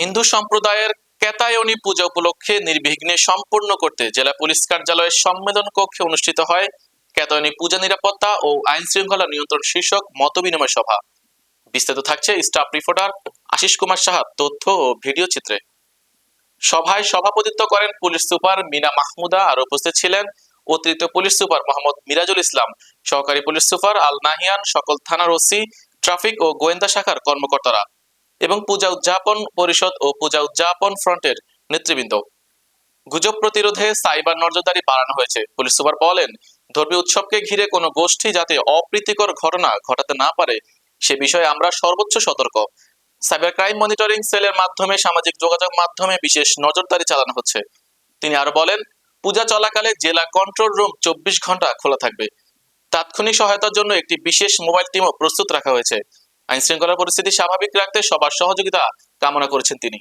হিন্দু সম্প্রদায়ের কেতায়নী পূজা উপলক্ষে নির্বিঘ্নে সম্পূর্ণ করতে জেলা পুলিশ কার্যালয়ের সম্মেলন কক্ষে অনুষ্ঠিত হয় কেতায়নী পূজা নিরাপত্তা ও আইন শৃঙ্খলা নিয়ন্ত্রণ শীর্ষক মতবিনিময় সভা। বিস্তারিত থাকছে স্টাফ রিপোর্টার আশিস কুমার সাহা তথ্য ও ভিডিও চিত্রে। সভায় সভাপতিত্ব করেন পুলিশ সুপার মিনা মাহমুদা আর উপস্থিত ছিলেন অতিরিক্ত পুলিশ সুপার মোহাম্মদ মিরাজুল ইসলাম, সহকারী পুলিশ সুপার আল নাহিয়ান, সকল থানার ওসি, ট্রাফিক ও গোয়েন্দা শাখার কর্মকর্তারা। এবং পূজা উদযাপন পরিষদ ও পূজা উদযাপন ফ্রন্টের নেতৃবৃন্দ। গুজব প্রতিরোধে সাইবার নজরদারি বাড়ানো হয়েছে। পুলিশ সুপার বলেন, ধর্মীয় উৎসবকে ঘিরে কোনো গোষ্ঠী যাতে অপ্রীতিকর ঘটনা ঘটাতে না পারে, সে বিষয়ে আমরা সর্বোচ্চ সতর্ক। সাইবার ক্রাইম মনিটরিং সেলের মাধ্যমে সামাজিক যোগাযোগ মাধ্যমে বিশেষ নজরদারি চালানো হচ্ছে। তিনি আরও বলেন, পূজা চলাকালে জেলা কন্ট্রোল রুম চব্বিশ ঘণ্টা খোলা থাকবে। তাৎক্ষণিক সহায়তার জন্য একটি বিশেষ মোবাইল টিমও প্রস্তুত রাখা হয়েছে। আইন শৃঙ্খলা পরিস্থিতি স্বাভাবিক রাখতে সবার সহযোগিতা কামনা করেছেন তিনি।